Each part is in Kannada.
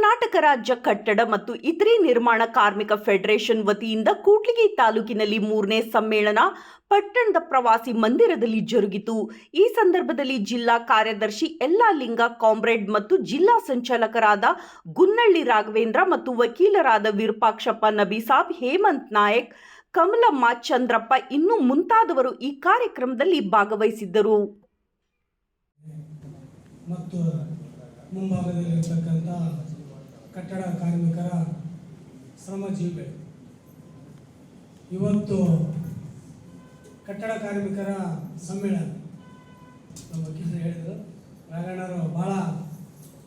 ಕರ್ನಾಟಕ ರಾಜ್ಯ ಕಟ್ಟಡ ಮತ್ತು ಇತರೆ ನಿರ್ಮಾಣ ಕಾರ್ಮಿಕ ಫೆಡರೇಷನ್ ವತಿಯಿಂದ ಕೂಡ್ಲಿಗಿ ತಾಲೂಕಿನಲ್ಲಿ ಮೂರನೇ ಸಮ್ಮೇಳನ ಪಟ್ಟಣದ ಪ್ರವಾಸಿ ಮಂದಿರದಲ್ಲಿ ಜರುಗಿತು. ಈ ಸಂದರ್ಭದಲ್ಲಿ ಜಿಲ್ಲಾ ಕಾರ್ಯದರ್ಶಿ ಎಲ್ಲಾ ಲಿಂಗ ಕಾಮ್ರೇಡ್ ಮತ್ತು ಜಿಲ್ಲಾ ಸಂಚಾಲಕರಾದ ಗುನ್ನಳ್ಳಿ ರಾಘವೇಂದ್ರ ಮತ್ತು ವಕೀಲರಾದ ವಿರೂಪಾಕ್ಷಪ್ಪ ನಬಿಸಾಬ್ ಹೇಮಂತ್ ನಾಯಕ್, ಕಮಲಮ್ಮ ಚಂದ್ರಪ್ಪ ಇನ್ನೂ ಮುಂತಾದವರು ಈ ಕಾರ್ಯಕ್ರಮದಲ್ಲಿ ಭಾಗವಹಿಸಿದ್ದರು. ಮತ್ತು ಮುಂಭಾಗದಲ್ಲಿರ್ತಕ್ಕಂಥ ಕಟ್ಟಡ ಕಾರ್ಮಿಕರ ಶ್ರಮಜೀವಿಗಳು ಇವತ್ತು ಕಟ್ಟಡ ಕಾರ್ಮಿಕರ ಸಮ್ಮೇಳನ. ನಮ್ಮ ವಕೀಲರು ಹೇಳಿದರು. ನಾರಾಯಣರು ಭಾಳ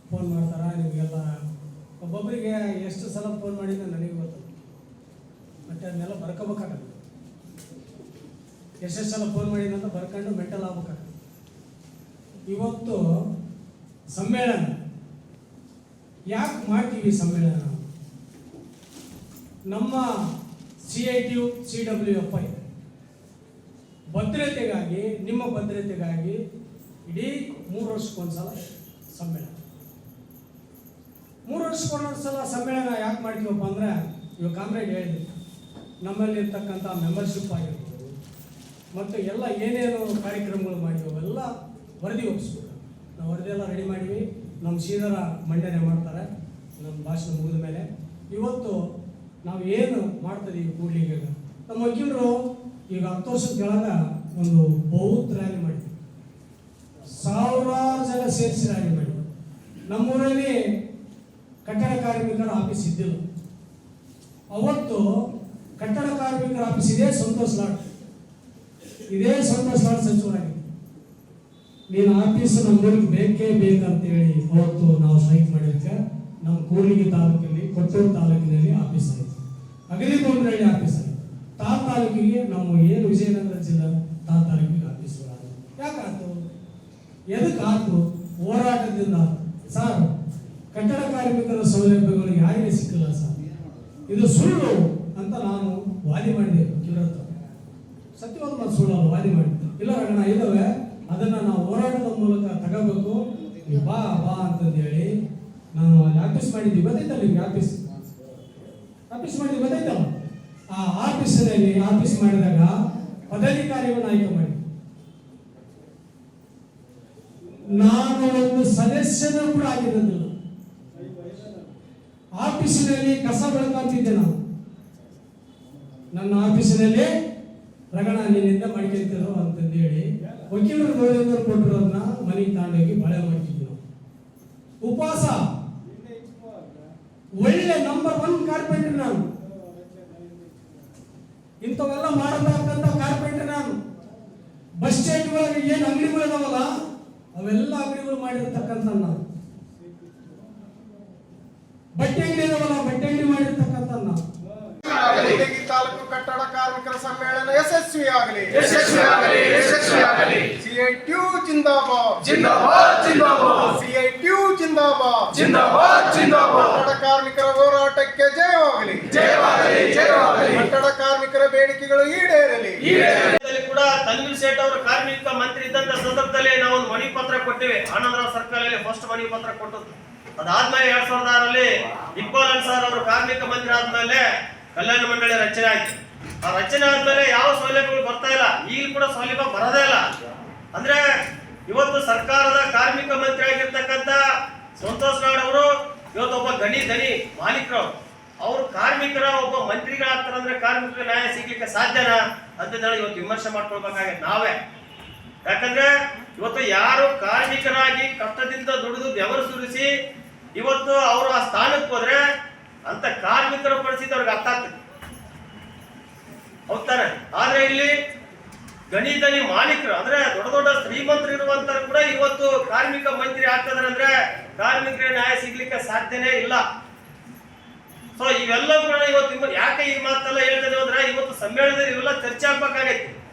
ಫೋನ್ ಮಾಡ್ತಾರೆ? ನಿಮಗೆಲ್ಲ ಒಬ್ಬೊಬ್ಬರಿಗೆ ಎಷ್ಟು ಸಲ ಫೋನ್ ಮಾಡಿದ್ರೆ ನನಗೆ ಗೊತ್ತು. ಮತ್ತೆ ಅದನ್ನೆಲ್ಲ ಬರ್ಕೋಬೇಕಾಗತ್ತೆ. ಎಷ್ಟೆಷ್ಟು ಸಲ ಫೋನ್ ಮಾಡಿದಂತ ಬರ್ಕೊಂಡು ಮೆಂಟಲ್ ಆಗ್ಬೇಕಾಗತ್ತೆ. ಇವತ್ತು ಸಮ್ಮೇಳನ. ಯಾಕೆ ಮಾಡ್ತೀವಿ ಸಮ್ಮೇಳನ? ನಮ್ಮ C I T U, C W F I ಭದ್ರತೆಗಾಗಿ, ನಿಮ್ಮ ಭದ್ರತೆಗಾಗಿ ಇಡೀ ಮೂರು ವರ್ಷಕ್ಕೊಂದ್ಸಲ ಸಮ್ಮೇಳನ. ಮೂರು ವರ್ಷಕ್ಕೊಂದ್ಸಲ ಸಲ ಸಮ್ಮೇಳನ ಯಾಕೆ ಮಾಡ್ತೀವಪ್ಪ ಅಂದರೆ, ಇವಾಗ ಕಾಮ್ರೇಡ್ ಹೇಳಿದ್ವಿ ನಮ್ಮಲ್ಲಿರ್ತಕ್ಕಂಥ ಮೆಂಬರ್ಶಿಪ್ ಆಗಿರ್ಬೋದು, ಮತ್ತು ಎಲ್ಲ ಏನೇನು ಕಾರ್ಯಕ್ರಮಗಳು ಅವೆಲ್ಲ ವರದಿ ಒಪ್ಪಿಸ್ಬೇಕು. ನಾವು ವರದಿ ಎಲ್ಲ ರೆಡಿ ಮಾಡಿವಿ ನಮ್ಮ ಶ್ರೀಧರ ಮಂಡನೆ ಮಾಡ್ತಾರೆ ನಮ್ಮ ಭಾಷಣ ಮುಗಿದ ಮೇಲೆ. ಇವತ್ತು ನಾವು ಏನು ಮಾಡ್ತೀವಿ ಕೂಡ್ಲಿಗೆ ನಮ್ಮ ವಕೀಲರು ಈಗ ಹತ್ತು ವರ್ಷದ ಕೆಳಗ ಒಂದು ಬೌದ್ಧ ರ್ಯಾಲಿ ಮಾಡಿದ್ವಿ ಸಾವಿರಾರು ಜನ ಸೇರಿಸಿ ರ್ಯಾಲಿ ಮಾಡಿದ್ವಿ ನಮ್ಮೂರಲ್ಲಿ ಕಟ್ಟಡ ಕಾರ್ಮಿಕರ ಆಫೀಸ್ ಇದ್ದಿಲ್ಲ. ಅವತ್ತು ಕಟ್ಟಡ ಕಾರ್ಮಿಕರ ಆಫೀಸ್ ಇದೇ ಸಂತೋಷ ಲಾಡ್ ಇದೇ ಸಂತೋಷ ಲಾಡ್ ಸಚಿವರಾಗಿತ್ತು ನೀನು ಆಫೀಸ್ ನಮ್ಮೂರಿಗೆ ಬೇಕೇ ಬೇಕಂತೇಳಿ ಅವತ್ತು ನಾವು ಸ್ಟ್ರೈಕ್ ಮಾಡಿದ್ದಕ್ಕೆ ನಮ್ಮ ಕೂರಿಗೆ ತಾಲೂಕಲ್ಲಿ, ಕೊಟ್ಟೂರು ತಾಲೂಕಿನಲ್ಲಿ ಆಫೀಸ್ ಆಯಿತು ಅಗದಿ ತೊಂದರೆ ಆಫೀಸ್ ಆಯಿತು ತಾ ತಾಲೂಕಿಗೆ ನಮ್ಮ ಏನು ವಿಜಯನಗರ ಜಿಲ್ಲಾ ತಾ ತಾಲೂಕಿಗೆ ಆಫೀಸ್ ಯಾಕಾಯ್ತು? ಎದಕ್ಕೆ ಆಯ್ತು. ಹೋರಾಟದಿಂದ. ಸರ್, ಕಟ್ಟಡ ಕಾರ್ಮಿಕರ ಸೌಲಭ್ಯಗಳು ಯಾರಿಗೆ ಸಿಕ್ಕಿಲ್ಲ ಸರ್? ಇದು ಸುಳ್ಳು ಅಂತ ನಾನು ವಾದಿ ಮಾಡಿದೆ ಹತ್ರ. ಸತ್ಯವಾದ ಸುಳ್ಳು ವಾದಿ ಮಾಡಿದ್ದೆ ಇಲ್ಲ ರಗಣ ಇದಾವೆ ಅದನ್ನ ನಾವು ಹೋರಾಟದ ಮೂಲಕ ತಗೋಬೇಕು. ಬಾ ಬಾ ಅಂತಂದು ಹೇಳಿ ನಾನು ಅಲ್ಲಿ ಆಫೀಸ್ ಮಾಡಿದ್ದೀವಿ ಗೊತ್ತಾಯ್ತಲ್ಲ ನಿಮ್ಗೆ ಆಫೀಸ್? ಆಫೀಸ್ ಮಾಡಿದ್ವಿ ಗೊತ್ತಾಯ್ತಲ್ಲ ಆ ಆಫೀಸಿನಲ್ಲಿ ಆಫೀಸ್ ಮಾಡಿದಾಗ ಪದಾಧಿಕಾರಿಗಳನ್ನ ಆಯ್ಕೆ ಮಾಡಿ. ನಾನು ಒಂದು ಸದಸ್ಯನ ಕೂಡ ಆಗಿರೋದಿಲ್ಲ. ಆಫೀಸಿನಲ್ಲಿ ಕಸ ಬೆಳಕಾಂತಿದ್ದೆ ನಾನು. ನನ್ನ ಆಫೀಸಿನಲ್ಲಿ, ರಗಣ ನಿನ್ನಿಂದ ಮಾಡ್ಕೊಂತಿರೋ ಅಂತಂದು ಹೇಳಿ ವಕೀಲರು ನೋಡಿದ್ರು ಕೊಟ್ಟಿರೋದನ್ನ ಮನೆಗೆ ತಾಂಡೋಗಿ ಬಾಳೆ ಮಾಡ್ತಿದ್ವಿ ನಾವು ಉಪವಾಸ. ಒಳ್ಳೆ ನಂಬರ್ ಒನ್ ಕಾರ್ಪೆಂಟರ್ ನಾನು. ಇಂಥವೆಲ್ಲ ಮಾಡಬಾರ್ದಂತ ಕಾರ್ಪೆಂಟರ್ ನಾನು. ಬಸ್ ಸ್ಟ್ಯಾಂಡ್ ಒಳಗೆ ಏನು ಅಂಗಡಿಗಳು ಇದಾವಲ್ಲ ಅವೆಲ್ಲ ಅಂಗಡಿಗಳು ಮಾಡಿರ್ತಕ್ಕಂಥ ನಾನು. ಬಟ್ಟೆ ಅಂಗಡಿ ಇದಾವಲ್ಲ ಬಟ್ಟೆ ಅಂಗಡಿ ಮಾಡಿರ್ತಕ್ಕಂಥ ನಾನು. ತಾಲೂಕು ಕಟ್ಟಡ ಕಾರ್ಮಿಕರ ಸಮ್ಮೇಳನ ಯಶಸ್ವಿಯಾಗಲಿ. ಯಶಸ್ವಿಯಾಗಲಿ. ಜಿಂದಾಬಾದ್. ಜಿಂದಾಬಾದ್ ಜಿಂದಾಬಾದ್. ಸಿಐಟಿಯು ಜಿಂದಾಬಾದ್. ಜಿಂದಾಬಾದ್ ಜಿಂದಾಬಾದ್. ಕಟ್ಟಡ ಕಾರ್ಮಿಕರ ಹೋರಾಟಕ್ಕೆ ಜಯವಾಗಲಿ. ಜಯವಾಗಲಿ ಜಯವಾಗಲಿ. ಕಟ್ಟಡ ಕಾರ್ಮಿಕರ ಬೇಡಿಕೆಗಳು ಈಡೇರಲಿ. ಈಡೇರಲಿ. ಕೂಡ ತನ್ವೀರ್ ಸೇಠ್ ಅವರು ಕಾರ್ಮಿಕ ಮಂತ್ರಿ ಇದ್ದಂತ ಸಂದರ್ಭದಲ್ಲಿ ನಾವು ಒಂದು ಮನಿ ಪತ್ರ ಕೊಟ್ಟಿವೆ. ಆನಂದರಾವ್ ಸರ್ಕಾರದಲ್ಲಿ ಫಸ್ಟ್ ಮನಿ ಪತ್ರ ಕೊಟ್ಟದ್ದು. ಅದಾದ್ಮೇಲೆ ಎರಡ್ ಸಾವಿರದ ಆರಲ್ಲಿ ಇಕ್ಬಾಲ್ ಅನ್ಸಾರ್ ಅವರು ಕಾರ್ಮಿಕ ಮಂತ್ರಿ ಆದ್ಮೇಲೆ ಕಲ್ಯಾಣ ಮಂಡಳಿ ರಚನೆ ಆಯ್ತು. ಆ ರಚನೆ ಆದ್ಮೇಲೆ ಯಾವ ಸೌಲಭ್ಯಗಳು ಬರ್ತಾ ಇಲ್ಲ. ಈಗ ಕೂಡ ಸೌಲಭ್ಯ ಬರೋದೇ ಇಲ್ಲ. ಅಂದ್ರೆ ಇವತ್ತು ಸರ್ಕಾರದ ಕಾರ್ಮಿಕ ಮಂತ್ರಿ ಆಗಿರ್ತಕ್ಕಂಥ ಸಂತೋಷ್ ನಾಡ್ ಅವರು ಇವತ್ತು ಒಬ್ಬ ಗಣಿ ಧನಿ ಮಾಲೀಕರು. ಅವರು ಕಾರ್ಮಿಕರ ಒಬ್ಬ ಮಂತ್ರಿಗಳಾಗ್ತಾರೆ ಅಂದ್ರೆ ಕಾರ್ಮಿಕರಿಗೆ ನ್ಯಾಯ ಸಿಗ್ಲಿಕ್ಕೆ ಸಾಧ್ಯನಾ ಅಂತ ಹೇಳಿ ಇವತ್ತು ವಿಮರ್ಶೆ ಮಾಡ್ಕೊಳ್ಬೇಕಾಗಿದೆ ನಾವೇ. ಯಾಕಂದ್ರೆ ಇವತ್ತು ಯಾರು ಕಾರ್ಮಿಕರಾಗಿ ಕಷ್ಟದಿಂದ ದುಡಿದು ಬೆವರು ಸುರಿಸಿ ಇವತ್ತು ಅವರು ಆ ಸ್ಥಾನಕ್ಕೆ ಹೋದ್ರೆ ಅಂತ ಕಾರ್ಮಿಕರ ಪರಿಸ್ಥಿತಿ ಅವ್ರಿಗೆ ಅರ್ಥ ಆಗ್ತದೆ. ಹೋಗ್ತಾರೆ ಆದ್ರೆ ಇಲ್ಲಿ ಗಣಿ ಧನಿ ಮಾಲೀಕರು, ಅಂದ್ರೆ ದೊಡ್ಡ ದೊಡ್ಡ ಶ್ರೀಮಂತರು ಇರುವಂತ ಕೂಡ ಇವತ್ತು ಕಾರ್ಮಿಕ ಮಂತ್ರಿ ಆಗ್ತದ್ರ ಅಂದ್ರೆ ಕಾರ್ಮಿಕರಿಗೆ ನ್ಯಾಯ ಸಿಗ್ಲಿಕ್ಕೆ ಸಾಧ್ಯನೇ ಇಲ್ಲ. ಸೊ ಇವೆಲ್ಲ ಕೂಡ ಇವತ್ತು ಇವ- ಯಾಕೆ ಈ ಮಾತೆಲ್ಲ ಹೇಳ್ತದೆ ಅಂದ್ರೆ ಇವತ್ತು ಸಮ್ಮೇಳನದಲ್ಲಿ ಇವೆಲ್ಲ ಚರ್ಚೆ ಆಗ್ಬೇಕಾಗೈತಿ.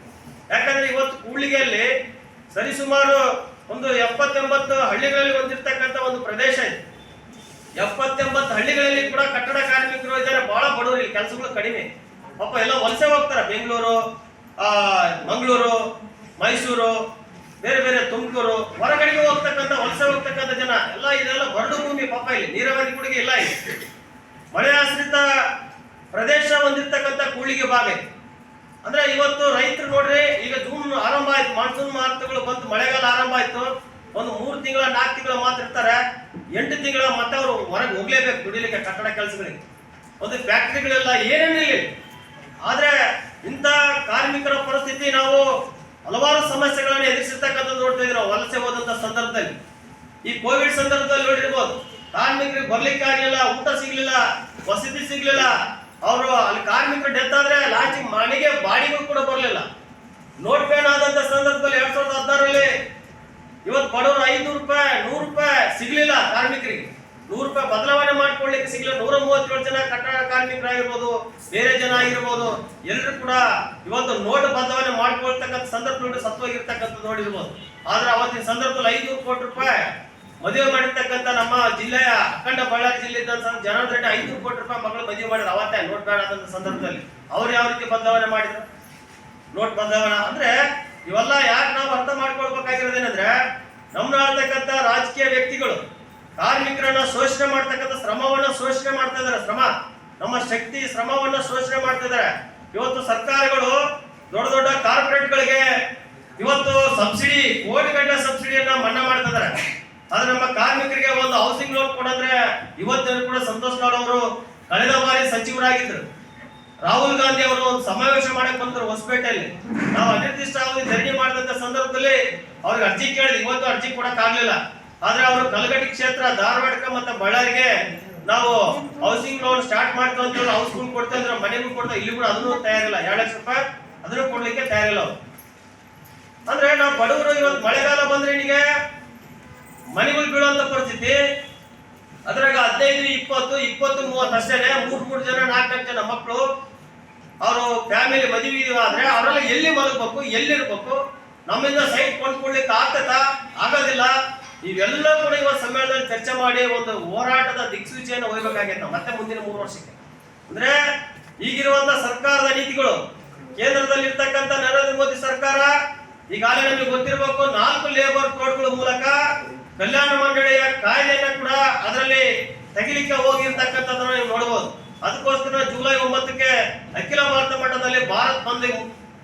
ಯಾಕಂದ್ರೆ ಇವತ್ತು ಕೂಳಿಗೆಯಲ್ಲಿ ಸರಿಸುಮಾರು ಒಂದು ಎಪ್ಪತ್ತೆಂಬತ್ತು ಹಳ್ಳಿಗಳಲ್ಲಿ ಹೊಂದಿರ್ತಕ್ಕಂಥ ಒಂದು ಪ್ರದೇಶ ಇದೆ. ಎಪ್ಪತ್ತೆಂಬತ್ತು ಹಳ್ಳಿಗಳಲ್ಲಿ ಕೂಡ ಕಟ್ಟಡ ಕಾರ್ಮಿಕರು ಇದ್ದಾರೆ. ಬಹಳ ಬಡವರು ಇಲ್ಲಿ, ಕೆಲಸಗಳು ಕಡಿಮೆ. ಪಾಪ ಎಲ್ಲ ವಲಸೆ ಹೋಗ್ತಾರೆ. ಬೆಂಗಳೂರು ಮಂಗಳೂರು, ಮೈಸೂರು, ಬೇರೆ ಬೇರೆ ತುಮಕೂರು, ಹೊರಗಡೆಗೆ ಹೋಗ್ತಕ್ಕಂಥ, ವಲಸೆ ಹೋಗ್ತಕ್ಕಂಥ ಜನ, ಎಲ್ಲ ಇದೆಲ್ಲ ಬರಡು ಭೂಮಿ ಪಾಪ ಇಲ್ಲಿ ನೀರಾವರಿ ಕುಡಿಗೆ ಇಲ್ಲ ಇಲ್ಲಿ. ಮಳೆ ಆಶ್ರಿತ ಪ್ರದೇಶ ಹೊಂದಿರ್ತಕ್ಕಂಥ ಕೂಳಿಗೆ ಭಾಗ ಅಂದ್ರೆ ಇವತ್ತು ರೈತರು ನೋಡ್ರಿ, ಈಗ ಜೂನ್ ಆರಂಭ ಆಯ್ತು ಮಾನ್ಸೂನ್ ಮಾರುತಗಳು ಬಂತು, ಮಳೆಗಾಲ ಆರಂಭ ಆಯ್ತು. ಒಂದು ಮೂರು ತಿಂಗಳ, ನಾಲ್ಕು ತಿಂಗಳ ಮಾತ್ರ ಇರ್ತಾರೆ. ಎಂಟು ತಿಂಗಳ ಮತ್ತೆ ಅವರು ಹೊರಗೆ ಹೋಗ್ಲೇಬೇಕು ದುಡಿಲಿಕ್ಕೆ ಕಟ್ಟಡ ಕೆಲಸಗಳಿಗೆ. ಒಂದು ಫ್ಯಾಕ್ಟ್ರಿಗಳೆಲ್ಲ ಏನೇನಿಲ್ಲ. ಆದ್ರೆ ಇಂಥ ಕಾರ್ಮಿಕರ ಪರಿಸ್ಥಿತಿ ನಾವು ಹಲವಾರು ಸಮಸ್ಯೆಗಳನ್ನು ಎದುರಿಸಿರ್ತಕ್ಕಂಥದ್ದು ನೋಡ್ತಾ ಇದ್ರು ವಲಸೆ ಹೋದಂತ ಸಂದರ್ಭದಲ್ಲಿ. ಈ ಕೋವಿಡ್ ಸಂದರ್ಭದಲ್ಲಿ ನೋಡಿರ್ಬೋದು, ಕಾರ್ಮಿಕರಿಗೆ ಬರ್ಲಿಕ್ಕೆ ಆಗಲಿಲ್ಲ, ಊಟ ಸಿಗ್ಲಿಲ್ಲ, ವಸತಿ ಸಿಗ್ಲಿಲ್ಲ, ಅವರು ಅಲ್ಲಿ ಕಾರ್ಮಿಕರು ಡೆತ್ ಆದ್ರೆ ಲಾಸ್ಟ್ ಮನೆಗೆ ಬಾಡಿಗೆ ಕೂಡ ಬರಲಿಲ್ಲ. ನೋಟ್ ಬ್ಯಾನ್ ಆದಂತ ಸಂದರ್ಭದಲ್ಲಿ ಎರಡ್ ಸಾವಿರದ ಹದಿನಾರರಲ್ಲಿ ಇವತ್ತು ಬಡವರು ಐನೂರು ರೂಪಾಯಿ, ನೂರು ರೂಪಾಯಿ ಸಿಗ್ಲಿಲ್ಲ ಕಾರ್ಮಿಕರಿಗೆ. ನೂರು ರೂಪಾಯಿ ಬದಲಾವಣೆ ಮಾಡ್ಕೊಳ್ಳಿಕ್ಕೆ ಸಿಗಲಿಲ್ಲ. ನೂರ ಮೂವತ್ತೇಳು ಜನ ಕಟ್ಟಡ ಕಾರ್ಮಿಕರಾಗಿರ್ಬೋದು, ಬೇರೆ ಜನ ಆಗಿರ್ಬೋದು, ಎಲ್ಲರೂ ಕೂಡ ಇವತ್ತು ನೋಟ್ ಬದಲಾವಣೆ ಮಾಡ್ಕೊಳ್ತಕ್ಕಂಥ ಸಂದರ್ಭದಲ್ಲಿ ಸತ್ವಾಗಿರ್ತಕ್ಕಂಥ ನೋಡಿರ್ಬೋದು. ಆದ್ರೆ ಅವತ್ತಿನ ಸಂದರ್ಭದಲ್ಲಿ ಐನೂರು ಕೋಟಿ ರೂಪಾಯಿ ಮದುವೆ ಮಾಡಿರ್ತಕ್ಕಂಥ ನಮ್ಮ ಜಿಲ್ಲೆಯ ಅಖಂಡ ಬಳ್ಳಾರಿ ಜಿಲ್ಲೆಯಿಂದ ಜನಾರ್ದನ್ ರೆಡ್ಡಿ ಐದು ಕೋಟಿ ರೂಪಾಯಿ ಮಗಳು ಮದುವೆ ಮಾಡಿದ್ರು. ಅವತ್ತೇ ನೋಟ್ ಬೇಡ ಆದಂತ ಸಂದರ್ಭದಲ್ಲಿ. ಅವ್ರು ಯಾವ ರೀತಿ ಬದಲಾವಣೆ ಮಾಡಿದ್ರು? ನೋಟ್ ಬದಲಾವಣೆ ಅಂದ್ರೆ ಇವೆಲ್ಲ ಯಾಕೆ ನಾವು ಅರ್ಥ ಮಾಡ್ಕೊಳ್ಬೇಕಾಗಿರೋದೇನಂದ್ರೆ ನಮ್ಮನ್ನ ಆಳ್ತಕ್ಕಂಥ ರಾಜಕೀಯ ವ್ಯಕ್ತಿಗಳು ಕಾರ್ಮಿಕರನ್ನ ಶೋಷಣೆ ಮಾಡ್ತಕ್ಕಂಥ ಶ್ರಮವನ್ನ ಶೋಷಣೆ ಮಾಡ್ತಾ ಇದ್ದಾರೆ. ಶ್ರಮ, ನಮ್ಮ ಶಕ್ತಿ ಶ್ರಮವನ್ನ ಶೋಷಣೆ ಮಾಡ್ತಾ ಇದ್ದಾರೆ. ಇವತ್ತು ಸರ್ಕಾರಗಳು ದೊಡ್ಡ ದೊಡ್ಡ ಕಾರ್ಪೊರೇಟ್ಗಳಿಗೆ ಇವತ್ತು ಸಬ್ಸಿಡಿ, ಕೋಟಿಗಟ್ಟಲೆ ಸಬ್ಸಿಡಿಯನ್ನ ಮನ್ನಾ ಮಾಡ್ತಾ ಇದ್ದಾರೆ. ಆದ್ರೆ ನಮ್ಮ ಕಾರ್ಮಿಕರಿಗೆ ಒಂದು ಹೌಸಿಂಗ್ ಲೋನ್ ಕೊಡಂದ್ರೆ ಇವತ್ತಿನ ಕೂಡ ಸಂತೋಷ್ ಲಾಡ್ ಅವರು ಕಳೆದ ಬಾರಿ ಸಚಿವರಾಗಿದ್ದರು ರಾಹುಲ್ ಗಾಂಧಿ ಅವರು ಒಂದು ಸಮಾವೇಶ ಮಾಡಕ್ ಬಂದ್ರು ಹೊಸಪೇಟೆಯಲ್ಲಿ. ನಾವು ಅನಿರ್ದಿಷ್ಟ ಅವಧಿ ಧರಣಿ ಮಾಡಿದಂತ ಸಂದರ್ಭದಲ್ಲಿ ಅವ್ರಿಗೆ ಅರ್ಜಿ ಕೇಳಿದ್ವಿ. ಇವತ್ತು ಅರ್ಜಿ ಕೊಡಕ್ ಆಗ್ಲಿಲ್ಲ ಆದ್ರೆ ಅವರು ಕಲಗಟ್ಟಿ ಕ್ಷೇತ್ರ ಧಾರವಾಡಕ್ಕೆ ಮತ್ತೆ ಬಳ್ಳಾರಿಗೆ ನಾವು ಹೌಸಿಂಗ್ ಲೋನ್ ಸ್ಟಾರ್ಟ್ ಮಾಡ್ತಂತ ಅಂತ ಹೌಸ್ ಲೋನ್ ಕೊಡ್ತಾ ಇದ್ರೆ, ಮನೆಗೂ ಕೊಡ್ತಾ ಇಲ್ಲಿ ಕೂಡ ಅದನ್ನು ತಯಾರಿಲ್ಲ ಎರಡು ಲಕ್ಷ ರೂಪಾಯಿ ಅದನ್ನು ಕೊಡ್ಲಿಕ್ಕೆ ತಯಾರಿಲ್ಲ ಅಂದ್ರೆ ನಾವು ಬಡವರು ಇವತ್ತು ಮಳೆಗಾಲ ಬಂದ್ರೆ ನಿಮಗೆ ಮನೆಗಳು ಬೀಳುವಂತ ಪರಿಸ್ಥಿತಿ. ಅದ್ರಾಗ ಹದಿನೈದು, ಇಪ್ಪತ್ತು ಇಪ್ಪತ್ತು, ಮೂವತ್ತು ಅಷ್ಟೇನೆ. ಮೂರು ಮೂರು ಜನ, ನಾಲ್ಕು ನಾಲ್ಕು ಜನ ಮಕ್ಕಳು ಅವರು ಫ್ಯಾಮಿಲಿ ಮದುವೆ ಆದ್ರೆ ಅವರೆಲ್ಲ ಎಲ್ಲಿ ಮಲಗಬೇಕು, ಎಲ್ಲಿರ್ಬೇಕು? ನಮ್ಮಿಂದ ಸೈಟ್ ಕೊಂಡ್ಕೊಳ್ಲಿಕ್ಕೆ ಆಗ್ತದ? ಆಗೋದಿಲ್ಲ. ಇವೆಲ್ಲ ಕೂಡ ಇವತ್ತು ಸಮ್ಮೇಳನದಲ್ಲಿ ಚರ್ಚೆ ಮಾಡಿ ಒಂದು ಹೋರಾಟದ ದಿಕ್ಸೂಚಿಯನ್ನು ಹೋಗಬೇಕಾಗಿತ್ತು ಮತ್ತೆ ಮುಂದಿನ ಮೂರು ವರ್ಷಕ್ಕೆ. ಅಂದ್ರೆ ಈಗಿರುವಂತ ಸರ್ಕಾರದ ನೀತಿಗಳು ಕೇಂದ್ರದಲ್ಲಿ ಇರ್ತಕ್ಕಂಥ ನರೇಂದ್ರ ಮೋದಿ ಸರ್ಕಾರ, ಈಗಾಗಲೇ ನಮಗೆ ಗೊತ್ತಿರಬೇಕು, ನಾಲ್ಕು ಲೇಬರ್ ಕೋಡ್ಗಳ ಮೂಲಕ ಕಲ್ಯಾಣ ಮಂಡಳಿಯ ಕಾಯ್ದೆಯನ್ನ ಕೂಡ ಅದರಲ್ಲಿ ತೆಗಿಲಿಕ್ಕೆ ಹೋಗಿರ್ತಕ್ಕಂಥದ್ದನ್ನ ನೀವು ನೋಡಬಹುದು ಅದಕ್ಕೋಸ್ಕರ ಜುಲೈ ಒಂಬತ್ತಕ್ಕೆ ಅಖಿಲ ಭಾರತ ಮಟ್ಟದಲ್ಲಿ ಭಾರತ್ ಬಂದ್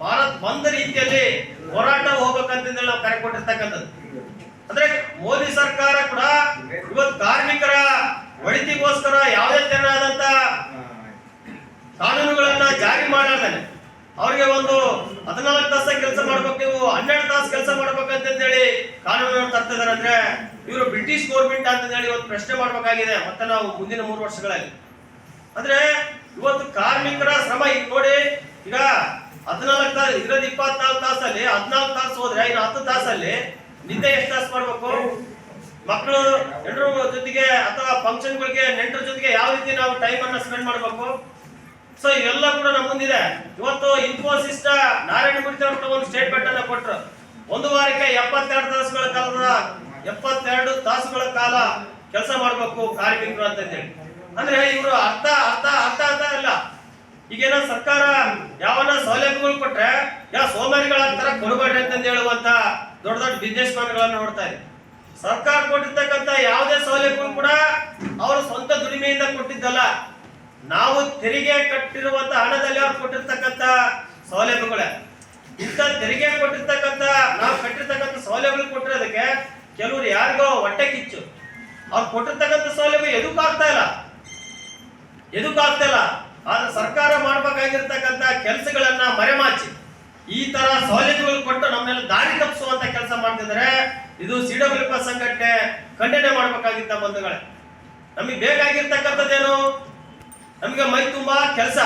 ಭಾರತ್ ಬಂದ್ ರೀತಿಯಲ್ಲಿ ಹೋರಾಟ ಹೋಗ್ಬೇಕಂತ ನಾವು ಕರೆ ಕೊಟ್ಟಿರ್ತಕ್ಕಂಥದ್ದು. ಅಂದ್ರೆ ಮೋದಿ ಸರ್ಕಾರ ಕೂಡ ಇವತ್ತು ಕಾರ್ಮಿಕರ ಒಳಿತಿಗೋಸ್ಕರ ಯಾವುದೇ ತೆರನಾದಂತ ಕಾನೂನುಗಳನ್ನ ಜಾರಿ ಮಾಡಿದ್ದಾನೆ ಅವ್ರಿಗೆ ಒಂದು ಹದಿನಾಲ್ಕು ತಾಸ ಕೆಲಸ ಮಾಡ್ಬೇಕು ನೀವು ಹನ್ನೆರಡು ತಾಸು ಕೆಲಸ ಮಾಡ್ಬೇಕಂತಂದೇಳಿ ಕಾನೂನು ತರ್ತಿದ್ದಾರೆ ಅಂದ್ರೆ ಇವರು ಬ್ರಿಟಿಷ್ ಗೌರ್ಮೆಂಟ್ ಹೇಳಿ ಇವತ್ತು ಪ್ರಶ್ನೆ ಮಾಡ್ಬೇಕಾಗಿದೆ. ಮತ್ತೆ ನಾವು ಮುಂದಿನ ಮೂರು ವರ್ಷಗಳಲ್ಲಿ. ಅಂದ್ರೆ ಇವತ್ತು ಕಾರ್ಮಿಕರ ಶ್ರಮ ಈಗ ನೋಡಿ, ಈಗ ಹದಿನಾಲ್ಕು ತಾಸು ಇದ್ರದ್ದು ಇಪ್ಪತ್ನಾಲ್ಕು ತಾಸಲ್ಲಿ, ಹದಿನಾಲ್ಕು ತಾಸು ಹೋದ್ರೆ, ಇನ್ನು ಹತ್ತು ತಾಸಲ್ಲಿ ನಿದ್ದೆ ಎಷ್ಟು ತಾಸು ಮಾಡ್ಬೇಕು? ಮಕ್ಕಳು ಎಲ್ಲರ ಜೊತೆಗೆ ಅಥವಾ ಫಂಕ್ಷನ್ಗಳಿಗೆ ನೆಂಟರ ಜೊತೆಗೆ ಯಾವ ರೀತಿ ನಾವು ಟೈಮ್ ಅನ್ನ ಸ್ಪೆಂಡ್ ಮಾಡಬೇಕು? ಸೊ ಇವೆಲ್ಲ ಕೂಡ ನಮ್ಮ ಮುಂದಿದೆ. ಇವತ್ತು ಇನ್ಫೋಸಿಸ್ ನಾರಾಯಣ ಮೂರ್ತಿ ಅವರು ಒಂದು ಸ್ಟೇಟ್ಮೆಂಟ್ ಅನ್ನ ಕೊಟ್ಟರು ಒಂದು ವಾರಕ್ಕೆ ಎಪ್ಪತ್ತೆರಡು ತಾಸುಗಳ ಕಾಲದ, ಎಪ್ಪತ್ತೆರಡು ತಾಸುಗಳ ಕಾಲ ಕೆಲಸ ಮಾಡಬೇಕು ಕಾರ್ಮಿಕರು ಅಂತ ಹೇಳಿ ಅಂದ್ರೆ ಇವರು ಅರ್ಥ ಅರ್ಥ ಅರ್ಥ ಅಂತ ಇಲ್ಲ ಈಗೇನ ಸರ್ಕಾರ ಯಾವನ ಸೌಲಭ್ಯಗಳು ಕೊಟ್ರೆ, ಯಾ ತರ ಕೊಡಬೇಡ್ರಿ ಅಂತ ಹೇಳುವಂತ ದೊಡ್ಡ ದೊಡ್ಡ ಬಿಸ್ನೆಸ್ ಮ್ಯಾನ್ಗಳನ್ನ ನೋಡ್ತಾ ಇದೆ ಸರ್ಕಾರ ಕೊಟ್ಟಿರ್ತಕ್ಕಂಥ ಯಾವುದೇ ಸೌಲಭ್ಯಗಳು ಕೂಡ ಅವರು ಸ್ವಂತ ದುಡಿಮೆಯಿಂದ ಕೊಟ್ಟಿದ್ದಲ್ಲ. ನಾವು ತೆರಿಗೆ ಕಟ್ಟಿರುವಂತ ಹಣದಲ್ಲಿ ಅವ್ರು ಕೊಟ್ಟಿರ್ತಕ್ಕಂಥ ಸೌಲಭ್ಯಗಳೇ. ಇಂಥ ತೆರಿಗೆ ಕೊಟ್ಟಿರ್ತಕ್ಕಂಥ, ನಾವು ಕಟ್ಟಿರ್ತಕ್ಕಂಥ ಸೌಲಭ್ಯಗಳು ಕೊಟ್ಟಿರೋದಕ್ಕೆ ಕೆಲವರು ಯಾರಿಗೋ ಹೊಟ್ಟೆ ಕಿಚ್ಚು. ಅವ್ರು ಕೊಟ್ಟಿರ್ತಕ್ಕಂಥ ಸೌಲಭ್ಯ ಎದಕ್ಕೂ ಆಗ್ತಾ ಇಲ್ಲ. ಎದಕ್ಕೂ ಆಗ್ತಾ ಇಲ್ಲ. ಆದ್ರೆ ಸರ್ಕಾರ ಮಾಡಬೇಕಾಗಿರ್ತಕ್ಕಂಥ ಕೆಲಸಗಳನ್ನ ಮರೆಮಾಚಿ. ಈ ತರ ಸೌಲಭ್ಯಗಳು ಕೊಟ್ಟು ನಮ್ಮೆಲ್ಲ ದಾರಿ ತಪ್ಪಿಸುವಂತ ಕೆಲಸ ಮಾಡ್ತಿದ್ರೆ ಇದು ಸಿ ಸಂಘಟನೆ ಖಂಡನೆ ಮಾಡ್ಬೇಕಾಗಿತ್ತ ಬಂಧುಗಳೇ. ನಮಗೆ ಬೇಕಾಗಿರ್ತಕ್ಕಂಥದ್ದೇನು? ನಮಗೆ ಮೈ ತುಂಬಾ ಕೆಲಸ.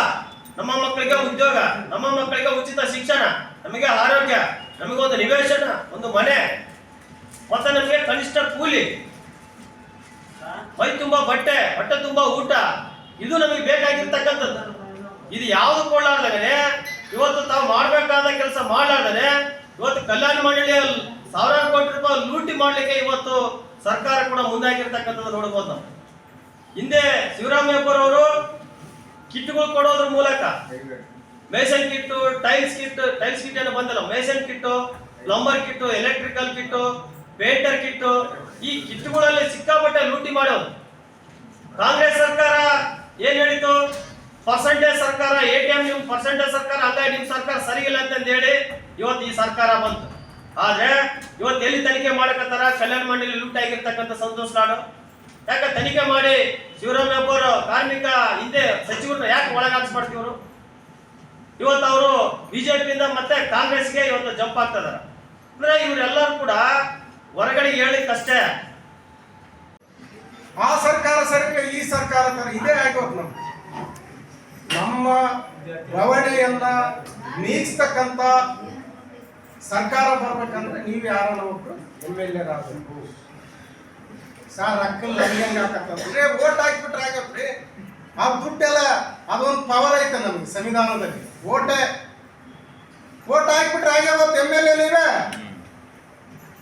ನಮ್ಮ ಮಕ್ಕಳಿಗೆ ಉದ್ಯೋಗ, ನಮ್ಮ ಮಕ್ಕಳಿಗೆ ಉಚಿತ ಶಿಕ್ಷಣ, ನಮಗೆ ಆರೋಗ್ಯ ನಮಗೆ ಒಂದು ನಿವೇಶನ, ಒಂದು ಮನೆ, ಮತ್ತೆ ನಮಗೆ ಕನಿಷ್ಠ ಕೂಲಿ, ಮೈ ತುಂಬಾ ಬಟ್ಟೆ ಹೊಟ್ಟೆ ತುಂಬಾ ಊಟ. ಇದು ನಮಗೆ ಬೇಕಾಗಿರ್ತಕ್ಕಂಥದ್ದು. ಇದು ಯಾವುದು ಕೊಳ್ಳಾರ್ದಾಗನೆ ಇವತ್ತು ತಾವು ಮಾಡಬೇಕಾದ ಕೆಲಸ ಮಾಡಲಾರ್ದಾನೆ ಇವತ್ತು ಕಲ್ಯಾಣ ಮಂಡಳಿಯ ಸಾವಿರಾರು ಕೋಟಿ ರೂಪಾಯಿ ಲೂಟಿ ಮಾಡ್ಲಿಕ್ಕೆ ಇವತ್ತು ಸರ್ಕಾರ ಕೂಡ ಮುಂದಾಗಿರ್ತಕ್ಕಂಥದ್ದು ನೋಡ್ಬೋದು ನಾವು. ಹಿಂದೆ ಶಿವರಾಮಯ್ಯಪ್ಪರವರು ಕಿಟ್ಗಳು ಕೊಡೋದ್ರ ಮೂಲಕ mason kit, tiles kit tiles kit ಏನೋ ಬಂದಲ್ಲ mason kit, plumber kit, electrical kit, painter kit, ಈ ಕಿಟ್ಗಳಲ್ಲಿ ಸಿಕ್ಕಾಪಟ್ಟೆ ಲೂಟಿ ಮಾಡೋದು ಕಾಂಗ್ರೆಸ್ ಸರ್ಕಾರ ಏನ್ ಹೇಳಿತು? ಪರ್ಸೆಂಟೇಜ್ ಸರ್ಕಾರ ಎ ಟಿ ಎಂ ನಿಮ್ ಪರ್ಸೆಂಟೇಜ್ ಸರ್ಕಾರ ಹಂಗಾಗಿ ನಿಮ್ ಸರ್ಕಾರ ಸರಿ ಇಲ್ಲ ಅಂತ ಹೇಳಿ ಇವತ್ತು ಈ ಸರ್ಕಾರ ಬಂತು. ಆದ್ರೆ ಇವತ್ತು ಎಲ್ಲಿ ತನಿಖೆ ಮಾಡಕತ್ತಾರ? ಕಲ್ಯಾಣ ಮಂಡಳಿ ಲೂಟ್ ಆಗಿರ್ತಕ್ಕಂಥ ಸಂತೋಷ್ ನಾಡು ಯಾಕೆ ತನಿಖೆ ಮಾಡಿ ಶಿವರಾಮಯ್ಯ ಅವರು ಕಾರ್ಮಿಕ ಹಿಂದೆ ಸಚಿವರನ್ನ ಯಾಕೆ ಒಳಗಾಕ್ಸ್ಬಾರ್ತಿವ್ರು ಇವತ್ತು ಅವರು ಬಿಜೆಪಿಯಿಂದ ಮತ್ತೆ ಕಾಂಗ್ರೆಸ್ಗೆ ಇವತ್ತು ಜಂಪ್ ಆಗ್ತದಾರ ಅಂದ್ರೆ ಇವರೆಲ್ಲರೂ ಕೂಡ ಹೊರಗಡೆ ಹೇಳಿಕ್ಕಷ್ಟೇ ಆ ಸರ್ಕಾರ ಸರಿ ಈ ಸರ್ಕಾರ ಇದೇ ಆಗೋದು ನಮ್ಗೆ. ನಮ್ಮ ರವಣೆಯನ್ನ ನೀಗಿಸ್ತಕ್ಕಂಥ ಸರ್ಕಾರ ಬರ್ಬೇಕಂದ್ರೆ ನೀವು ಯಾರನ್ನ ಒಬ್ರು ಎಂ ಎಲ್ ಎರ್ ಆಗಬೇಕು ಸರ್ ಅಕ್ಕಲ್ ಹಾಕತ್ತಂದ್ರೆ ಓಟ್ ಹಾಕ್ಬಿಟ್ರೆ ಆಗತ್ರಿ ಆ ದುಡ್ಡೆಲ್ಲ, ಅದೊಂದು ಪವರ್ ಐತೆ ನಮ್ಗೆ ಸಂವಿಧಾನದಲ್ಲಿ. ಓಟೆ ಓಟ್ ಹಾಕ್ಬಿಟ್ರೆ ಆಗ್ಯಾವತ್ತು ಎಂ ಎಲ್ ಎ ನೀವೇ?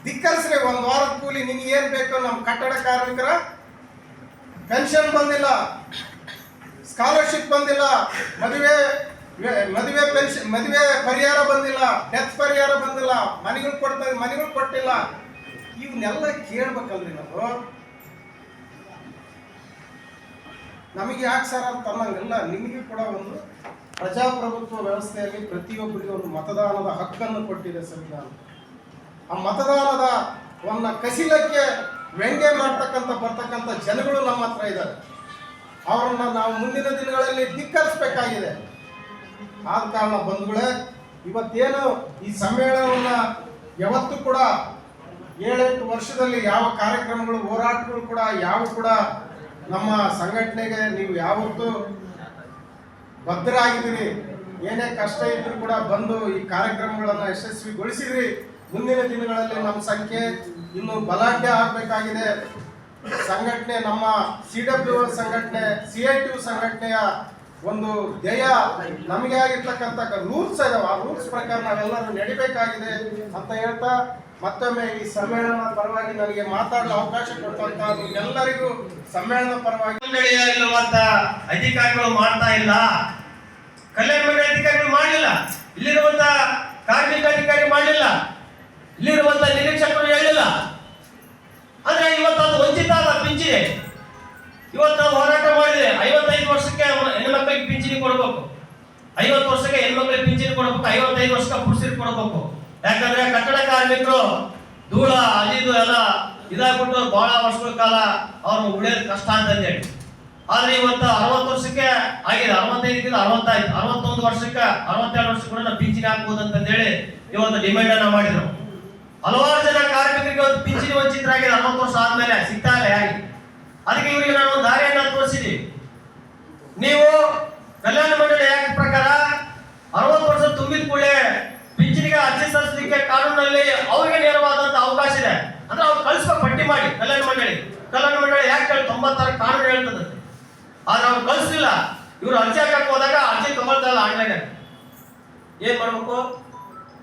ಧಿಕ್ಕರಿಸ್ರಿ, ಒಂದು ವಾರದ ಕೂಲಿ ನಿನ್ಗೆ ಏನ್ ಬೇಕು ನಮ್ಮ ಕಟ್ಟಡ ಕಾರ್ಮಿಕರ, ಪೆನ್ಷನ್ ಬಂದಿಲ್ಲ. ಸ್ಕಾಲರ್ಶಿಪ್ ಬಂದಿಲ್ಲ, ಮದುವೆ ಮದುವೆ ಪೆನ್ಷನ್ ಮದುವೆ ಪರಿಹಾರ ಬಂದಿಲ್ಲ ಡೆತ್ ಪರಿಹಾರ ಬಂದಿಲ್ಲ ಮನೆಗಳು ಕೊಡ್ತಾ ಮನೆಗಳು ಕೊಟ್ಟಿಲ್ಲ. ಇವನ್ನೆಲ್ಲ ಕೇಳ್ಬೇಕಲ್ರಿ ನಾವು. ನಮಗೆ ಯಾಕೆ ಸರ್ ಅಂತ ಅನ್ನಂಗಿಲ್ಲ. ನಿಮಗೆ ಕೂಡ ಒಂದು ಪ್ರಜಾಪ್ರಭುತ್ವ ವ್ಯವಸ್ಥೆಯಲ್ಲಿ ಪ್ರತಿಯೊಬ್ಬರಿಗೆ ಒಂದು ಮತದಾನದ ಹಕ್ಕನ್ನು ಕೊಟ್ಟಿದೆ ಸಂವಿಧಾನ ಆ ಮತದಾನದ ಒಂದು ಕಸಿಲಕ್ಕೆ ವ್ಯಂಗ್ಯ ಮಾಡ್ತಕ್ಕಂಥ, ಬರ್ತಕ್ಕಂಥ ಜನಗಳು ನಮ್ಮ ಹತ್ರ ಇದ್ದಾರೆ. ಅವರನ್ನ ನಾವು ಮುಂದಿನ ದಿನಗಳಲ್ಲಿ ಧಿಕ್ಕರಿಸಬೇಕಾಗಿದೆ. ಆದ ಕಾರಣ ಬಂಧುಗಳೇ, ಇವತ್ತೇನು ಈ ಸಮ್ಮೇಳನವನ್ನ ಯಾವತ್ತೂ ಕೂಡ ಏಳೆಂಟು ವರ್ಷದಲ್ಲಿ ಯಾವ ಕಾರ್ಯಕ್ರಮಗಳು, ಹೋರಾಟಗಳು ಕೂಡ ಯಾವ ಕೂಡ ನಮ್ಮ ಸಂಘಟನೆಗೆ ನೀವು ಯಾವತ್ತೂ ಬದ್ಧರಾಗಿದ್ದೀರಿ. ಏನೇ ಕಷ್ಟ ಇದ್ರೂ ಕೂಡ ಬಂದು ಈ ಕಾರ್ಯಕ್ರಮಗಳನ್ನು ಯಶಸ್ವಿಗೊಳಿಸಿದ್ರಿ. ಮುಂದಿನ ದಿನಗಳಲ್ಲಿ ನಮ್ಮ ಸಂಖ್ಯೆ ಇನ್ನೂ ಬಲಾಢ್ಯ ಆಗಬೇಕಾಗಿದೆ. ಸಂಘಟನೆ, ನಮ್ಮ ಸಿ ಡಬ್ಲ್ಯೂ ಸಂಘಟನೆ ಸಿ ಐ ಟಿ ಸಂಘಟನೆಯ ಒಂದು ಧ್ಯೇಯ ನಮಗೆ ಆಗಿರ್ತಕ್ಕಂಥ ರೂಲ್ಸ್ ಇದಾವೆ. ಆ ರೂಲ್ಸ್ ಪ್ರಕಾರ ನಾವೆಲ್ಲರೂ ನಡಿಬೇಕಾಗಿದೆ ಅಂತ ಹೇಳ್ತಾ ಮತ್ತೊಮ್ಮೆ ಈ ಸಮ್ಮೇಳನ ಪರವಾಗಿ ನನಗೆ ಮಾತಾಡಲು ಅವಕಾಶ ಕೊಟ್ಟಂತ ಎಲ್ಲರಿಗೂ ಸಮ್ಮೇಳನ ಪರವಾಗಿ ಇರುವಂತ ಅಧಿಕಾರಿಗಳು ಮಾಡ್ತಾ ಇಲ್ಲ. ಕಲ್ಯಾಣ ಅಧಿಕಾರಿಗಳು ಮಾಡಲಿಲ್ಲ. ಇಲ್ಲಿರುವಂತ ಕಾರ್ಮಿಕ ಅಧಿಕಾರಿ ಮಾಡಲಿಲ್ಲ. ಇಲ್ಲಿರುವಂತ ನಿರೀಕ್ಷಕರು ಹೇಳಿಲ್ಲ. ಅಂದ್ರೆ ಇವತ್ತು ಅದು ವಂಚಿತ ಅಲ್ಲ ಪಿಂಚಣಿ. ಇವತ್ತು ನಾವು ಹೋರಾಟ ಮಾಡಿದೆ ಐವತ್ತೈದು ವರ್ಷಕ್ಕೆ ಹೆಣ್ಮಕ್ಳಿಗೆ ಪಿಂಚಣಿ ಕೊಡಬೇಕು. ಐವತ್ತು ವರ್ಷಕ್ಕೆ ಹೆಣ್ಮಕ್ಳಿಗೆ ಪಿಂಚಣಿ ಕೊಡಬೇಕು, ಐವತ್ತೈದು ವರ್ಷಕ್ಕೆ ಪುರುಷರಿಗೆ ಕೊಡಬೇಕು. ಯಾಕಂದ್ರೆ ಕಟ್ಟಡ ಕಾರ್ಮಿಕರು ಧೂಳ ಅಲಿದು ಎಲ್ಲ ಇದಾಗ್ಬಿಟ್ಟು ಬಹಳ ವರ್ಷಗಳ ಕಾಲ ಅವ್ರು ಉಳಿಯೋದು ಕಷ್ಟ ಅಂತ ಹೇಳಿ ಆದ್ರೆ ಇವತ್ತು ಅರವತ್ತು ವರ್ಷಕ್ಕೆ ಆಗಿದೆ, ಅರವತ್ತೈದಕ್ಕಿಂತ ಅರವತ್ತಾಯ್ತು. ಅರವತ್ತೊಂದು ವರ್ಷಕ್ಕೆ, ಅರವತ್ತೆರಡು ವರ್ಷ ಕೂಡ ಪಿಂಚಣಿ ಹಾಕ್ಬೋದು ಅಂತಂದೇಳಿ ಇವತ್ತು ಡಿಮ್ಯಾಂಡ್ ಅನ್ನ ಮಾಡಿದ್ರು. ಹಲವಾರು ಜನ ಕಾರ್ಮಿಕರಿಗೆ ಒಂದು ಪಿಂಚಣಿ ವಂಚಿತರಾಗಿದೆ ಅರವತ್ತು ವರ್ಷ ಆದ್ಮೇಲೆ ಸಿಗ್ತಾ ಇಲ್ಲ ಅದಕ್ಕೆ ಇವರಿಗೆ ನಾನು ದಾರಿಯನ್ನ ತೋರಿಸಿದ್ವಿ ನೀವು ಕಲ್ಯಾಣ ಮಂಡಳಿ ಆಕ್ಟ್ ಪ್ರಕಾರ ಅರವತ್ತು ವರ್ಷ ತುಂಬಿದ ಕೂಡಲೇ ಪಿಂಚಣಿಗೆ ಅರ್ಜಿ ಸಲ್ಲಿಸಲಿಕ್ಕೆ ಕಾನೂನಲ್ಲಿ ಅವರಿಗೆ ನೇರವಾದಂತ ಅವಕಾಶ ಇದೆ. ಅಂದ್ರೆ ಅವ್ರು ಕಳಿಸ್ಬೇಕು ಪಟ್ಟಿ ಮಾಡಿ ಕಲ್ಯಾಣ ಮಂಡಳಿ. ಕಲ್ಯಾಣ ಮಂಡಳಿ ಯಾಕೆ ತೊಂಬತ್ತಾರು ಕಾನೂನು ಹೇಳ್ತದೆ. ಆದ್ರೆ ಅವ್ರು ಕಳಿಸ್ಲಿಲ್ಲ. ಇವ್ರು ಅರ್ಜಿ ಹಾಕಕ್ ಹೋದಾಗ ಅರ್ಜಿ ತಗೊಳ್ತಾ ಇಲ್ಲ ಆನ್ಲೈನ್ ಏನ್ ಮಾಡ್ಬೇಕು?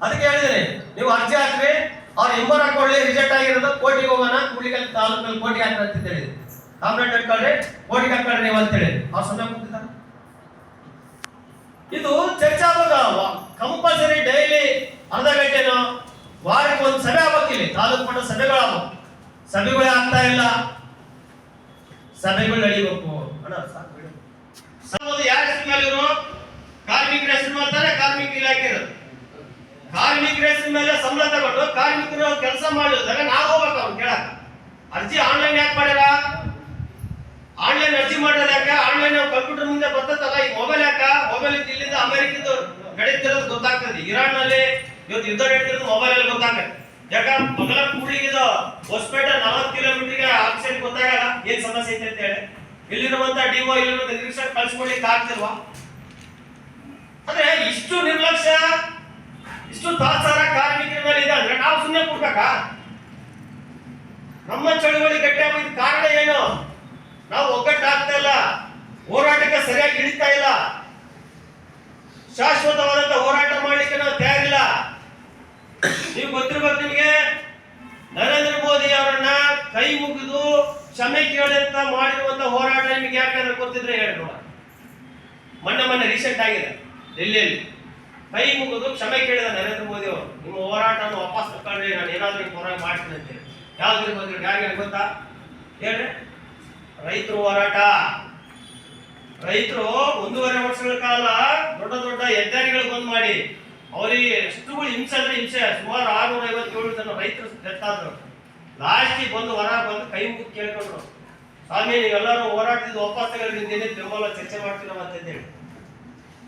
ಅದಕ್ಕೆ ಹೇಳಿದ್ರೆ, ನೀವು ಅರ್ಜಿ ಹಾಕ್ರಿ. ಅವ್ರ ಎಂಬರ್ ಹಾಕೊಳ್ಳಿ ರಿಜೆಕ್ಟ್ ಆಗಿರೋದು ಕೋಟಿಗೆ ಹೋಗೋಣ ಕೂಡ್ಲಿಗಲ್ಲಿ ತಾಲೂಕಲ್ಲಿ ಕೋಟಿ ಹಾಕ್ತಾರೆ ಅಂತ ಹೇಳಿದ್ರು ಕಾಂಪ್ಲೇಂಟ್ ಹಾಕೊಳ್ಳ್ರಿ ಕೋಟಿಗೆ ಹಾಕೊಳ್ಳಿ ನೀವು ಅಂತ ಹೇಳಿದ್ರು ಅವ್ರು ಸಮಯ ಕೂತಿದ್ದ? ಇದು ಚರ್ಚೆ ಆಗೋದ ಕಂಪಲ್ಸರಿ ಡೈಲಿ ಅರ್ಧ ಗಂಟೆನೋ ವಾರಕ್ಕೆ ಒಂದು ಸಭೆ ಆಗ್ಬೇಕಿಲ್ಲ ತಾಲೂಕು ಮಟ್ಟ ಸಭೆಗಳಾಗಬೇಕು. ಸಭೆಗಳೇ ಆಗ್ತಾ ಇಲ್ಲ. ಸಭೆಗಳು ನಡಿಬೇಕು. ಅಣ್ಣ ಯಾರ ಕಾರ್ಮಿಕರ ಹೆಸರು ಮಾಡ್ತಾರೆ, ಕಾರ್ಮಿಕ ಇಲಾಖೆ ಕಾರ್ಮಿಕರ ಮೇಲೆ ಸಂಬಳ ತಗೊಂಡು ಕಾರ್ಮಿಕರು ಕೆಲಸ ಮಾಡಿದಾಗ ನಾವು ಹೋಗ್ಬೇಕು ಅವ್ರು ಕೇಳಕ್. ಅರ್ಜಿ ಆನ್ಲೈನ್ ಯಾಕೆ ಮಾಡ್ಯಾರ? ಆನ್ಲೈನ್ ಅರ್ಜಿ ಮಾಡೋದು ಯಾಕೆ? ಆನ್ಲೈನ್ ಕಂಪ್ಯೂಟರ್ ಮುಂದೆ ಬರ್ತದಲ್ಲ ಈ ಮೊಬೈಲ್ ಯಾಕ? ಮೊಬೈಲ್ ಇಲ್ಲಿಂದ ಅಮೆರಿಕದ ನಡೀತಿರೋದು ಗೊತ್ತಾಗ್ತದೆ. ಇರಾನ್ನಲ್ಲಿ ಇವತ್ತು ಯುದ್ಧ ನಡೀತಿರೋದು ಮೊಬೈಲ್ ಅಲ್ಲಿ ಗೊತ್ತಾಗ್ತದೆ. ಯಾಕ? ಮೊದಲ ಕೂಡಿಗಿದ ಹೊಸಪೇಟೆ ನಲವತ್ತು ಕಿಲೋಮೀಟರ್ಗೆ ಆಕ್ಸಿಡೆಂಟ್ ಗೊತ್ತಾಗಲ್ಲ? ಏನ್ ಸಮಸ್ಯೆ ಐತೆ ಅಂತ ಹೇಳಿ. ಇಲ್ಲಿರುವಂತ ಡಿಒ ಇಲ್ಲಿರುವಂತ ನಿರೀಕ್ಷೆ ಕಳ್ಸ್ಕೊಡ್ಲಿಕ್ಕೆ ಆಗ್ತಿಲ್ವಾ? ಅಂದ್ರೆ ಇಷ್ಟು ನಿರ್ಲಕ್ಷ್ಯ ಇಷ್ಟು ತಾತ್ಸಾರ ಕಾರ್ಮಿಕರ ಮೇಲೆ ಇದೆ ಅಂದ್ರೆ ನಾವು ಸುಮ್ಮನೆ ಕೊಡ್ಬೇಕ ನಮ್ಮ ಚಳುವಳಿ ಗಟ್ಟಿಯಾಗೋದ್ ಕಾರಣ ಏನು? ನಾವು ಒಗ್ಗಟ್ಟಾಗ್ತಾ ಇಲ್ಲ. ಹೋರಾಟಕ್ಕೆ ಸರಿಯಾಗಿ ಇಳಿತಾ ಇಲ್ಲ. ಶಾಶ್ವತವಾದಂತ ಹೋರಾಟ ಮಾಡಲಿಕ್ಕೆ ನಾವು ತಯಾರಿಲ್ಲ. ನೀವು ಗೊತ್ತಿರ್ಬೇಕು ನಿಮಗೆ, ನರೇಂದ್ರ ಮೋದಿ ಅವರನ್ನ ಕೈ ಮುಗಿದು ಕ್ಷಮೆ ಕೇಳಿ ಅಂತ ಮಾಡಿರುವಂತ ಹೋರಾಟ ನಿಮಗೆ ಯಾಕಂದ್ರೆ ಗೊತ್ತಿದ್ರೆ ಹೇಳಿ ನೋಡ ಮೊನ್ನೆ ಮೊನ್ನೆ ರೀಸೆಂಟ್ ಆಗಿದೆ ಡೆಲ್ಲಿಯಲ್ಲಿ ಕೈ ಮುಗಿದು ಕ್ಷಮೆ ಕೇಳಿದ ನರೇಂದ್ರ ಮೋದಿ ಅವರು, ನಿಮ್ಮ ಹೋರಾಟವನ್ನು ವಾಪಸ್ ತಕೊಂಡ್ರೆ ನಾನು ಏನಾದರೂ ಹೋರಾಟ ಮಾಡ್ತೀನಿ ಅಂತೇಳಿ ಯಾವ್ದ್ರ ಬಂದ್ರೆ ಯಾರಿಗೆ ಗೊತ್ತಾ? ಹೇಳ್ರಿ. ರೈತರು ಹೋರಾಟ. ರೈತರು ಒಂದೂವರೆ ವರ್ಷಗಳ ಕಾಲ ದೊಡ್ಡ ದೊಡ್ಡ ಹೆದ್ದಾರಿಗಳು ಬಂದ್ ಮಾಡಿ, ಅವರಿಗೆ ಎಷ್ಟುಗಳು ಹಿಂಸೆ ಅಂದ್ರೆ ಹಿಂಸೆ, ಸುಮಾರು ಆರ್ನೂರ ಐವತ್ತೇಳು ಜನ ರೈತರು ಡೆತ್ತಾದ್ರು ಲಾಸ್ಟಿಗೆ ಬಂದು ಹೊರ ಬಂದು ಕೈ ಮುಗಿದು ಕೇಳ್ಕೊಂಡ್ರು. ಸ್ವಾಮಿ, ನೀವೆಲ್ಲರೂ ಹೋರಾಟದ ವಾಪಸ್ ತಗೊಂಡಿದ್ದೇನೆ ಬೆಂಬಲ ಚರ್ಚೆ ಮಾಡ್ತೀರ ಅಂತಂದೇಳಿ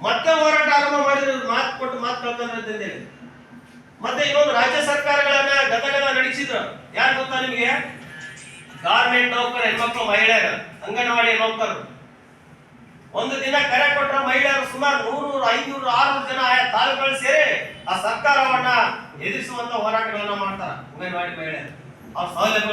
ಮತ್ತೆ ಹೋರಾಟ ಆರಂಭ ಮಾಡಿದ್ರು, ಮಾತು ಕೊಟ್ಟು ಮಾತು ಕಳ್ಕೊಂಡ್ರೆ ಮತ್ತೆ ಇನ್ನೊಂದು ರಾಜ್ಯ ಸರ್ಕಾರಗಳನ್ನ ಗತಗತ ನಡೆಸಿದ್ರು. ಯಾರು ಗೊತ್ತಾ ನಿಮಗೆ? ಗಾರ್ಮೆಂಟ್ ನೌಕರ ಹೆಣ್ಮಕ್ಳು, ಮಹಿಳೆಯರು, ಅಂಗನವಾಡಿ ನೌಕರರು ಒಂದು ದಿನ ಕರೆ ಕೊಟ್ಟ ಮಹಿಳೆಯರು ಸುಮಾರು ನೂರು ಐನೂರು, ಆರ್ನೂರು ಜನ ಆಯಾ ತಾಲೂಕುಗಳು ಸೇರಿ ಆ ಸರ್ಕಾರವನ್ನ ಎದುರಿಸುವಂತ ಹೋರಾಟಗಳನ್ನ ಮಾಡ್ತಾರೆ ಅಂಗನವಾಡಿ ಮಹಿಳೆಯರು. ಅವ್ರ ಸೌಲಭ್ಯಗಳು